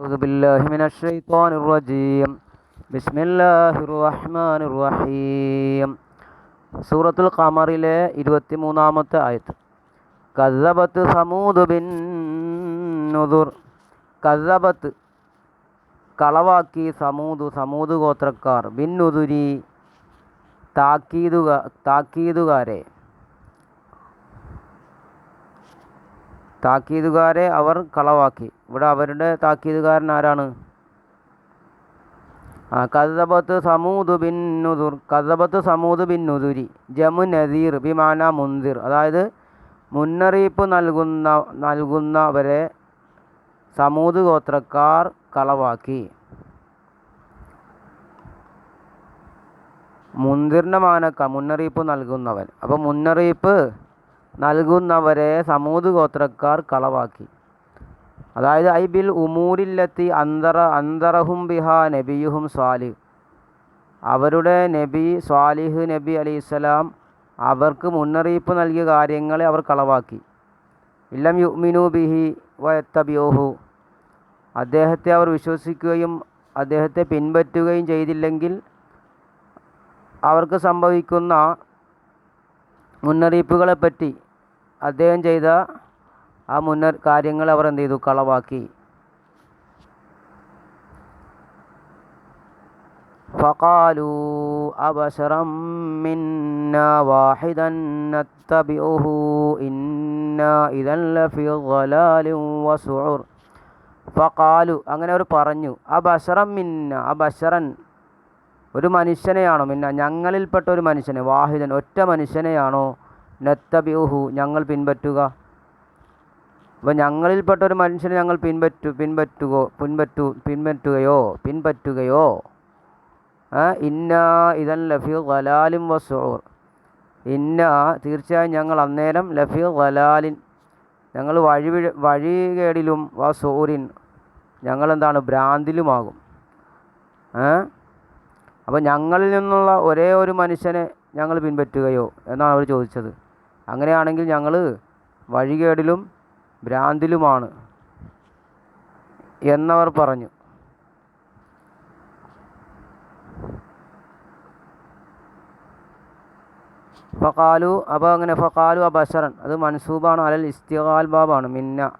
أعوذ بالله من الشيطان الرجيم بسم الله الرحمن الرحيم സൂറത്തുൽ ഖമറിലെ ഇരുപത്തി മൂന്നാമത്തെ ആയത്ത് കസബത്ത് സമൂദ് ബിൻ നുദുർ കസബത്ത് കളവാക്കി സമൂദ് സമൂദ് ഗോത്രക്കാർ ബിൻ നുദുരി താക്കീതുക താക്കീതുകാരെ താക്കീതുകാരെ അവർ കളവാക്കി. ഇവിടെ അവരുടെ താക്കീതുകാരൻ ആരാണ്? ആ കസബത്ത് സമൂദ് ബിൻ നുദുർ. കസബത്ത് സമൂദ് ബിൻ നുദുരി. ജമു നദീർ ബിമാന മുന്തിർ. അതായത് മുന്നറിയിപ്പ് നൽകുന്ന നൽകുന്നവരെ സമൂത് ഗോത്രക്കാർ കളവാക്കി. മുന്തിറിന്റെ മാനക്ക മുന്നറിയിപ്പ് നൽകുന്നവൻ. അപ്പോൾ മുന്നറിയിപ്പ് നൽകുന്നവരെ സമൂത് ഗോത്രക്കാർ കളവാക്കി. അതായത് ഐ ബിൽ ഉമൂരില്ലെത്തി അന്തറ അന്തറഹും ബിഹ നബിയുഹും സ്വാലിഹ്. അവരുടെ നബി സ്വാലിഹ് നബി അലി ഇസ്ലാം അവർക്ക് മുന്നറിയിപ്പ് നൽകിയ കാര്യങ്ങളെ അവർ കളവാക്കി. ഇല്ലം യുമിനു ബിഹി വയത്തബിയോഹു. അദ്ദേഹത്തെ അവർ വിശ്വസിക്കുകയും അദ്ദേഹത്തെ പിൻപറ്റുകയും ചെയ്തില്ലെങ്കിൽ അവർക്ക് സംഭവിക്കുന്ന മുന്നറിയിപ്പുകളെപ്പറ്റി അദ്ദേഹം ചെയ്ത ആ മുന്ന കാര്യങ്ങൾ അവർ എന്ത് ചെയ്തു കളവാക്കി فقالوا أبشرا منا واحدا نتبعه إنا إذا لفي ضلال وسعر ഫക്കാലു അങ്ങനെ അവർ പറഞ്ഞു ആ ബഷറൻ മിന്ന ആ ബഷറൻ ഒരു മനുഷ്യനെയാണോ മിന്ന ഞങ്ങളിൽപ്പെട്ട ഒരു മനുഷ്യനെ വാഹിദൻ ഒറ്റ മനുഷ്യനെയാണോ നത്തബിഹു ഞങ്ങൾ പിൻപറ്റുക. അപ്പോൾ ഞങ്ങളിൽപ്പെട്ട ഒരു മനുഷ്യനെ ഞങ്ങൾ പിൻപറ്റു പിൻപറ്റുകയോ പിൻപറ്റു പിൻപറ്റുകയോ പിൻപറ്റുകയോ? ഇന്ന ഇതൻ ലഫി ഖലാലിൻ വസൂർ ഇന്ന തീർച്ചയായും ഞങ്ങൾ അന്നേരം ലഫി ഗലാലിൻ ഞങ്ങൾ വഴി വഴികേടിലും വസൂറിൻ ഞങ്ങളെന്താണ് ഭ്രാന്തിലുമാകും. അപ്പോൾ ഞങ്ങളിൽ നിന്നുള്ള ഒരേ ഒരു മനുഷ്യനെ ഞങ്ങൾ പിൻപറ്റുകയോ എന്നാണ് അവർ ചോദിച്ചത്. അങ്ങനെയാണെങ്കിൽ ഞങ്ങൾ വഴികേടിലും ഭ്രാന്തിലുമാണ് എന്നവർ പറഞ്ഞു. ഫക്കാലു അപ്പോൾ അങ്ങനെ ഫക്കാലു അബശറൻ അത് മൻസൂബാണ്. അലൽ ഇസ്തിഖാൽ ബാബാണ്. മിന്ന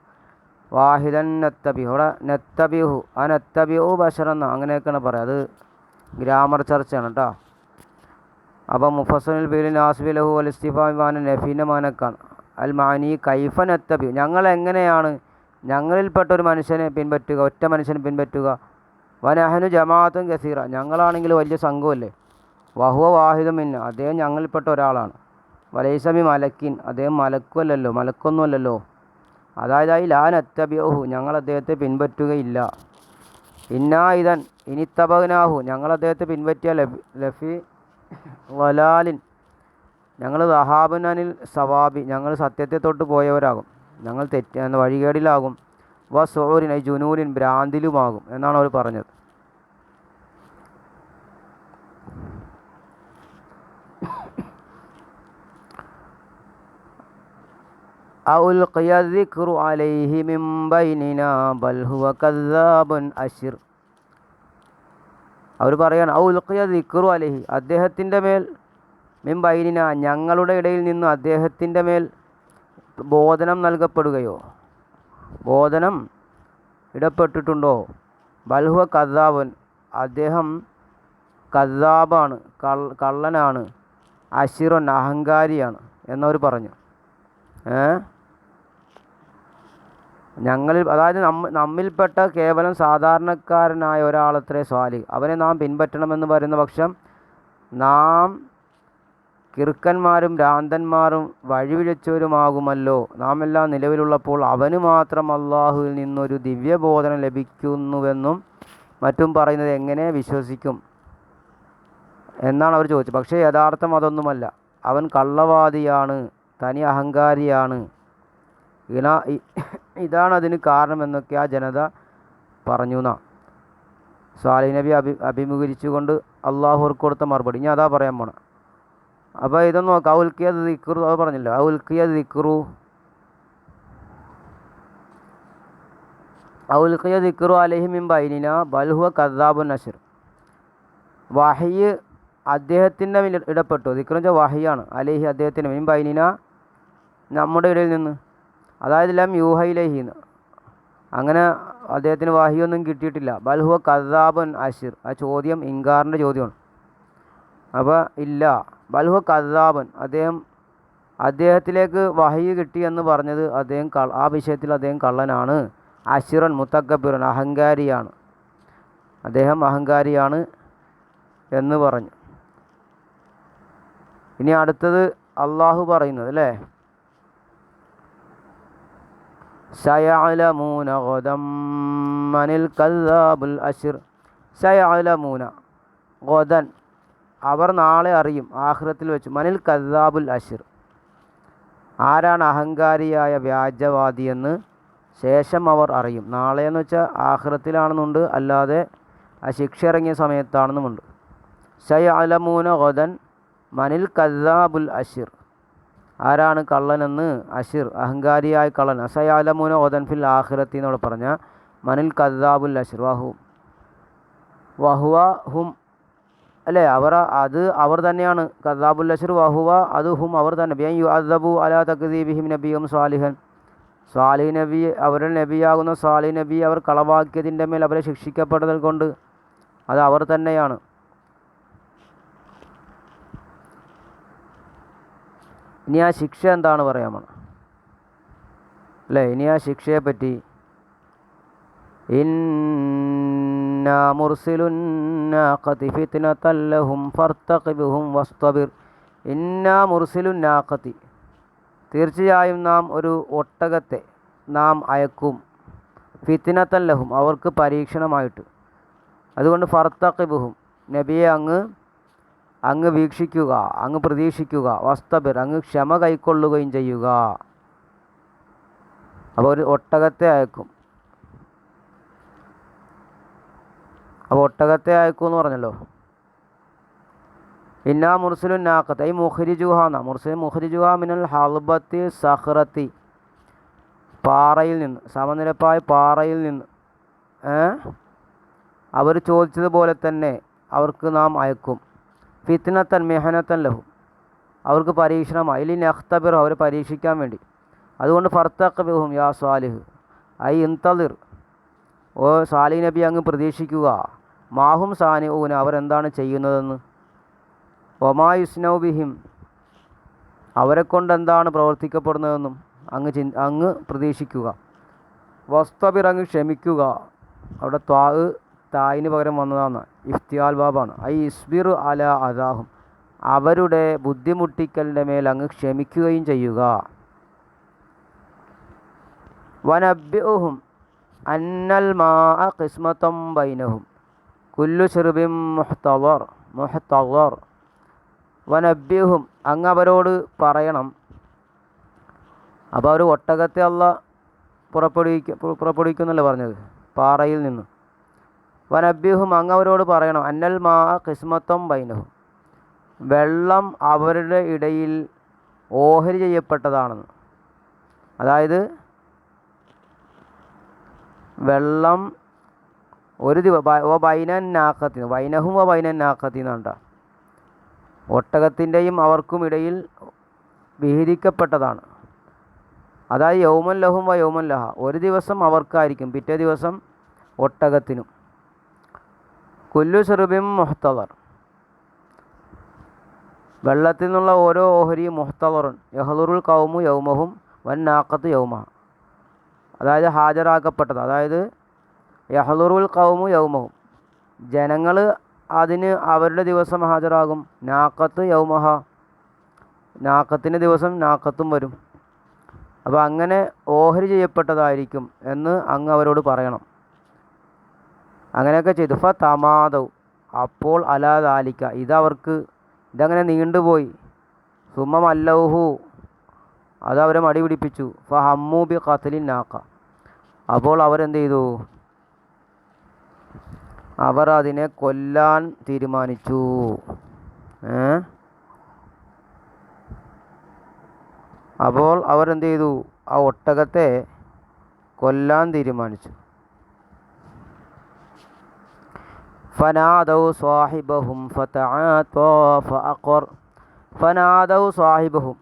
വാഹിദൻ നത്തബി ഇവിടെ നത്തബിഹു ആ നത്തബിഹു ബഷർ എന്ന അങ്ങനെയൊക്കെയാണ് പറയുക. അത് ഗ്രാമർ ചർച്ചയാണ് കേട്ടോ. അപ്പോൾ മുഫസനുൽ ബിലിൻ നാസ്ബി ലഹു അൽ ഇസ്തിഫാൻ നഫീന മാനക്കാണ്. അൽ മാനി കൈഫൻ നത്തബി ഞങ്ങൾ എങ്ങനെയാണ് ഞങ്ങളിൽപ്പെട്ട ഒരു മനുഷ്യനെ പിൻപറ്റുക ഒറ്റ മനുഷ്യനെ പിൻപറ്റുക? വനഹനു ജമാഅത്തും ഗസീറ ഞങ്ങളാണെങ്കിൽ വലിയ സംഘമല്ലേ? വഹുവ വാഹിദും മിന്ന. അദ്ദേഹം ഞങ്ങളിൽപ്പെട്ട ഒരാളാണ്. വലൈസമി മലക്കിൻ. അദ്ദേഹം മലക്കുമല്ലല്ലോ മലക്കൊന്നുമല്ലല്ലോ. അതായത് ഈ ലാൻ അത്തബിയഹു ഞങ്ങൾ അദ്ദേഹത്തെ പിൻപറ്റുകയില്ല. ഇന്നാ ഇതൻ ഇനിത്തബനാഹു ഞങ്ങൾ അദ്ദേഹത്തെ പിൻപറ്റിയ ലഫി വലാലിൻ. ഞങ്ങൾ ദഹാബുനനിൽ സവാബി ഞങ്ങൾ സത്യത്തെ തൊട്ട് പോയവരാകും. ഞങ്ങൾ തെറ്റ് വഴികേടിലാകും. വ സോറിൻ ജുനൂരിൻ ഭ്രാന്തിലുമാകും എന്നാണ് അവർ പറഞ്ഞത്. ألقي الذكر عليه من بيننا بل هو كذاب أشر അവർ പറയാണ് ഔ ഔൽഖിയ ദിക്റു അലഹി. അദ്ദേഹത്തിന്റെ മേൽ മിം ബൈനിന ഞങ്ങളുടെ ഇടയിൽ നിന്ന് അദ്ദേഹത്തിന്റെ മേൽ ബോധനം നൽകപ്പെടുകയോ? ബോധനം ഇടപെട്ടിട്ടുണ്ടോ ബൽഹുവ കദ്ദാബൻ. അദ്ദേഹം കദ്ദാബാണ് കള്ളനാണ് അഷിറൻ അഹങ്കാരിയാണ് എന്നവർ പറഞ്ഞു. ഏ? ഞങ്ങളിൽ അതായത് നമ്മ നമ്മിൽപ്പെട്ട കേവലം സാധാരണക്കാരനായ ഒരാളത്രേ സ്വാലി. അവനെ നാം പിൻപറ്റണമെന്ന് പറയുന്ന പക്ഷം നാം കിറുക്കന്മാരും രാന്തന്മാരും വഴിവിഴച്ചവരുമാകുമല്ലോ നാം എല്ലാം നിലവിലുള്ളപ്പോൾ അവന് മാത്രം അള്ളാഹുവിൽ നിന്നൊരു ദിവ്യബോധനം ലഭിക്കുന്നുവെന്നും മറ്റും പറയുന്നത് എങ്ങനെ വിശ്വസിക്കും? എന്നാണ് അവർ ചോദിച്ചത്. പക്ഷേ യഥാർത്ഥം അതൊന്നുമല്ല. അവൻ കള്ളവാദിയാണ് തനി അഹങ്കാരിയാണ്. ഇന ഇതാണ് അതിന് കാരണമെന്നൊക്കെ ആ ജനത പറഞ്ഞു എന്നാ സ്വാലി നബി അഭി അഭിമുഖീകരിച്ചുകൊണ്ട് അള്ളാഹുർക്ക് കൊടുത്ത മറുപടി. ഞാൻ അതാ പറയാൻ പോണ. അപ്പോൾ ഇതൊന്ന് നോക്കാം. ഔൽക്കിയത് ദിക്റു അത് പറഞ്ഞില്ല? ഔൽക്കിയത് ദിക്റു. ഔൽഖിയ ദിക്റു അലഹിമിൻ ബൈനിന ബൽഹുവ കദ്ദാബുൻ നഷിർ വഹയ്യ് അദ്ദേഹത്തിന്റെ ഇടപെട്ടു ദിക്റു വെച്ചാൽ വഹയാണ് അലഹി അദ്ദേഹത്തിന്റെ മിൻ ബൈനിന നമ്മുടെ ഇടയിൽ നിന്ന്. അതായത് ലം യൂഹയിലേഹി എന്ന് അങ്ങനെ അദ്ദേഹത്തിന് വാഹിയൊന്നും കിട്ടിയിട്ടില്ല. ബൽഹുവ കദാബൻ അഷിർ ആ ചോദ്യം ഇൻകാറിന്റെ ചോദ്യമാണ്. അപ്പോൾ ഇല്ല. ബൽഹുവ കദാബൻ. അദ്ദേഹം അദ്ദേഹത്തിലേക്ക് വഹി കിട്ടി എന്ന് പറഞ്ഞത് അദ്ദേഹം ആ വിഷയത്തിൽ അദ്ദേഹം കള്ളനാണ്. അഷിറൻ മുത്തക്കബിറൻ അഹങ്കാരിയാണ്. അദ്ദേഹം അഹങ്കാരിയാണ് എന്ന് പറഞ്ഞു. ഇനി അടുത്തത് അള്ളാഹു പറയുന്നത് അല്ലേ? സയഅലമൂന ഗദം മനിൽ കല്ലാബുൽ അഷിർ സയാലമൂന ഗദൻ. അവർ നാളെ അറിയും ആഖിറത്തിൽ വെച്ച്. മനിൽ കല്ലാബുൽ അഷിർ ആരാണ് അഹങ്കാരിയായ വ്യാജവാദിയെന്ന് ശേഷം അവർ അറിയും. നാളെ എന്ന് വെച്ചാൽ ആഖിറത്തിലാണെന്നുണ്ട് അല്ലാതെ ആ ശിക്ഷ ഇറങ്ങിയ സമയത്താണെന്നുമുണ്ട്. സയാലമൂന അലമൂന മനിൽ കല്ലാബുൽ അഷിർ ആരാണ് കള്ളനെന്ന് അഷിർ അഹങ്കാരിയായ കള്ളൻ അസയാലമുന ഓതൻഫിൽ ആഹിറത്തി എന്നോട് പറഞ്ഞ മനിൽ കദാബുൽ അഷിർ വഹു വഹുവ ഹും അല്ലേ? അവർ അത് അവർ തന്നെയാണ്. കദാബുൽ അഷിർ വഹുവ അത് ഹും അവർ തന്നെ. ബിയൻ യു അദബു അലാ തക്ദീബിഹിം നബിയും സ്വാലിഹൻ സ്വാലി നബി അവരുടെ നബിയാകുന്ന സ്വാലി നബി അവർ കളവാക്കിയതിന്റെ മേൽ അവരെ ശിക്ഷിക്കപ്പെട്ടതിൽ കൊണ്ട് അത് അവർ തന്നെയാണ്. ഇനി ആ ശിക്ഷ എന്താണ് പറയാൻ പോണം? അല്ലേ? ഇനി ആ ശിക്ഷയെ പറ്റി. ഇന്നാ തീർച്ചയായും നാം ഒരു ഒട്ടകത്തെ നാം അയക്കും. ഫിത്തിനത്തല്ലഹും അവർക്ക് പരീക്ഷണമായിട്ട്. അതുകൊണ്ട് ഫർത്തഖിബുഹും നബിയെ അങ്ങ് അങ്ങ് വീക്ഷിക്കുക അങ്ങ് പ്രതീക്ഷിക്കുക വസ്തബിർ അങ്ങ് ക്ഷമ കൈക്കൊള്ളുകയും ചെയ്യുക. അപ്പോൾ ഒരു ഒട്ടകത്തെ അയക്കും. അപ്പോൾ ഒട്ടകത്തെ അയക്കും എന്ന് പറഞ്ഞല്ലോ. ഇന്നാ മുർസലു നാക്കത്ത് ഈ മുഹരിജുഹ എന്ന മുർസലിൻ മുഹരിജുഹ മിനൽ ഹൽബത്തി സഹ്റത്തി പാറയിൽ നിന്ന് സമനിരപ്പായ പാറയിൽ നിന്ന് അവർ ചോദിച്ചതുപോലെ തന്നെ അവർക്ക് നാം അയക്കും. ഫിത്നത്തൻ മെഹനത്തൻ ലഹു. അവർക്ക് പരീക്ഷണമായി. ഇലിൻ അഖ്തബിർ അവരെ പരീക്ഷിക്കാൻ വേണ്ടി. അതുകൊണ്ട് ഫർത്തഖ് ബിഹും യാ സ്വാലിഹ് ഐ ഇൻതളിർ ഓ സാലി നബി അങ്ങ് പ്രതീക്ഷിക്കുക. മാഹും സാനി ഊന അവരെന്താണ് ചെയ്യുന്നതെന്ന്. ഒമാ യുസ്നൗബിഹിം അവരെ കൊണ്ട് എന്താണ് പ്രവർത്തിക്കപ്പെടുന്നതെന്നും അങ്ങ് ചി അങ്ങ് പ്രതീക്ഷിക്കുക. വസ്തബിർ അങ്ങ് ക്ഷമിക്കുക. അവിടെ ത്വാ തായിന് പകരം വന്നതാണ്. ഇഫ്തിയാൽ ബാബാണ്. ഐ ഇസ്ബിർ അല അദാഹും. അവരുടെ ബുദ്ധിമുട്ടിക്കലിന്റെ മേൽ അങ്ങ് ക്ഷമിക്കുകയും ചെയ്യുക. വനബ്യുഹും അന്നൽ മാ കിസ്മത്തം ബൈനഹും. കുല്ലു ചെറുബിം മുഹ്തവർ മുഹ്തവർ വനബ്യുഹും അങ്ങ് അവരോട് പറയണം. അപ്പോൾ അവർ ഒട്ടകത്തെ അല്ല പുറപ്പെടുവിക്ക പുറപ്പെടുവിക്കുന്നല്ലേ പറഞ്ഞത്? പാറയിൽ നിന്ന്. വനബ്യുഹും അങ്ങ് അവരോട് പറയണം അന്നൽ മാ കിസ്മത്തം ബൈനഹും. വെള്ളം അവരുടെ ഇടയിൽ ഓഹരി ചെയ്യപ്പെട്ടതാണെന്ന് അതായത് വെള്ളം ഒരു ദിവസം ഓ ബൈനൻ നാക്കത്തി വൈനഹും ഓ ബൈനൻ നാക്കത്തി എന്നാണ്ട ഒട്ടകത്തിന്റെയും അവർക്കും ഇടയിൽ വിഹിരിക്കപ്പെട്ടതാണ്. അതായത് യൗമൻ ലഹും വ യൗമൻ ലഹ. ഒരു ദിവസം അവർക്കായിരിക്കും പിറ്റേ ദിവസം ഒട്ടകത്തിനും. കുല്ലു ചെറുബിം മുഹത്തവർ വെള്ളത്തിൽ നിന്നുള്ള ഓരോ ഓഹരി മുഹത്തവറുൻ യഹ്ലുറുൽ കൗമു യൗമഹും വൻ നാക്കത്ത് യൗമ. അതായത് ഹാജരാക്കപ്പെട്ടത്. അതായത് യഹ്ലുറുൽ കൗമു യൗമഹും. ജനങ്ങൾ അതിന് അവരുടെ ദിവസം ഹാജരാകും. നാക്കത്ത് യൗമഹ. നാക്കത്തിന്റെ ദിവസം നാക്കത്തും വരും. അപ്പോൾ അങ്ങനെ ഓഹരി ചെയ്യപ്പെട്ടതായിരിക്കും എന്ന് അങ്ങ് അവരോട് പറയണം. അങ്ങനെയൊക്കെ ചെയ്തു. ഫ തമാദവ് അപ്പോൾ അലാദാലിക്ക ഇതവർക്ക് ഇതങ്ങനെ നീണ്ടുപോയി. സുമമല്ലൗഹു അതവരെ മടി പിടിപ്പിച്ചു. ഫ ഹമ്മു ബി ഖത്തലിൻ നാക്ക. അപ്പോൾ അവരെന്ത് ചെയ്തു അവർ അതിനെ കൊല്ലാൻ തീരുമാനിച്ചു. അപ്പോൾ അവരെന്ത് ചെയ്തു ആ ഒട്ടകത്തെ കൊല്ലാൻ തീരുമാനിച്ചു. ഫനാദൗ സ്വാഹിബഹും ഫതആത്വാ فأقر. ഫനാദൗ സ്വാഹിബഹും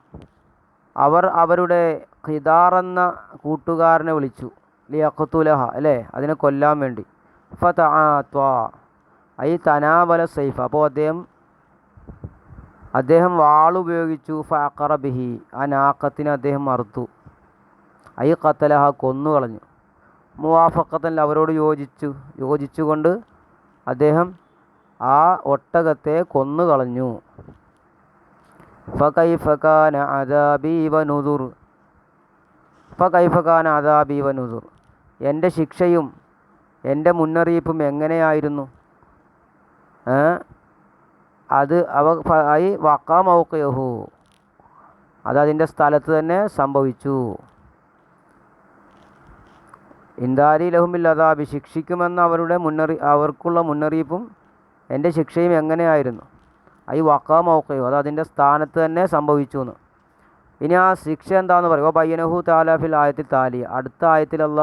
അവർ അവരുടെ ഖിദാർ എന്ന കൂട്ടുകാരനെ വിളിച്ചു. ലിയഖത്തുലഹ അല്ലേ? അതിനെ കൊല്ലാൻ വേണ്ടി. ഫതആത്വാ. ഐ തനാബല സൈഫ്. അപ്പോൾ അദ്ദേഹം അദ്ദേഹം വാളുപയോഗിച്ചു ഫഅഖറ ബിഹി. ആ നാക്കത്തിനെ അദ്ദേഹം മറുത്തു. ഐ ഖത്തലഹ കൊന്നുകളഞ്ഞു. മുവാഫക്കത്തല്ല അവരോട് യോജിച്ചു. യോജിച്ചുകൊണ്ട് അദ്ദേഹം ആ ഒട്ടകത്തെ കൊന്നുകളഞ്ഞു. ഫകൈഫകാന അദാബി വനുദുർ ഫകൈഫകാന അദാബി വനുദുർ എന്റെ ശിക്ഷയും എന്റെ മുന്നറിയിപ്പും എങ്ങനെയായിരുന്നു? അത് അവ ഐ വക്കാമൗക്കയഹു അത് അതിന്റെ സ്ഥലത്ത് തന്നെ സംഭവിച്ചു. ഇന്ദാരി അതാബി ശിക്ഷിക്കുമെന്ന അവരുടെ മുന്നറി അവർക്കുള്ള മുന്നറിയിപ്പും എന്റെ ശിക്ഷയും എങ്ങനെയായിരുന്നു? ഐ വക്കാ മൗക്കയോ അത് അതിന്റെ സ്ഥാനത്ത് തന്നെ സംഭവിച്ചു എന്ന് ഇനി ആ ശിക്ഷ എന്താന്ന് പറയുക ബയ്യനഹു താലാഫിൽ ആയത്തിൽ താലി. അടുത്ത ആയത്തിലുള്ള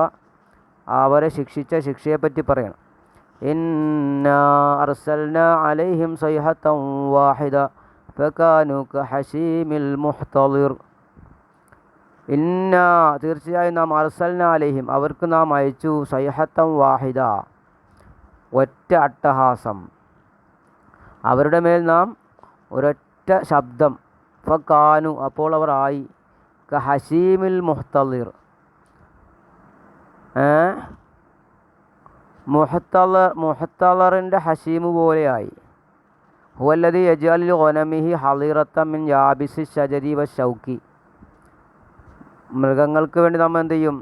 അവരെ ശിക്ഷിച്ച ശിക്ഷയെപ്പറ്റി പറയണം. ഇന്നാ അർസൽന അലൈഹിം വാഹിദ ഫകാനു കഹശീമിൽ മുഹ്തളിർ ഇന്ന തീർച്ചയായും നാം അർസൽന അലൈഹിം അവർക്ക് നാം അയച്ചു സൈഹത്തം വാഹിദ ഒറ്റ അട്ടഹാസം. അവരുടെ മേൽ നാം ഒരൊറ്റ ശബ്ദം ഫക്കാനു അപ്പോൾ അവർ ആയി ഹസീമിൽ മുഹത്തളിർ ഏ? മുഹത്തളർ മുഹത്തളറിന്റെ ഹസീമ് പോലെയായി ഹുവല്ലതി യജാലിൽ ഒനമിഹി ഹളിറത്തമിൻ യാബിസി ഷജരി വ ഷൗക്കി മൃഗങ്ങൾക്ക് വേണ്ടി നമ്മൾ എന്ത് ചെയ്യും?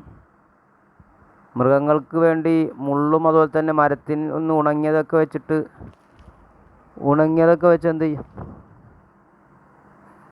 മൃഗങ്ങൾക്ക് വേണ്ടി മുള്ളും അതുപോലെ തന്നെ മരത്തിൽ നിന്ന് ഉണങ്ങിയതൊക്കെ വെച്ചിട്ട് ഉണങ്ങിയതൊക്കെ വെച്ച് എന്ത് ചെയ്യും?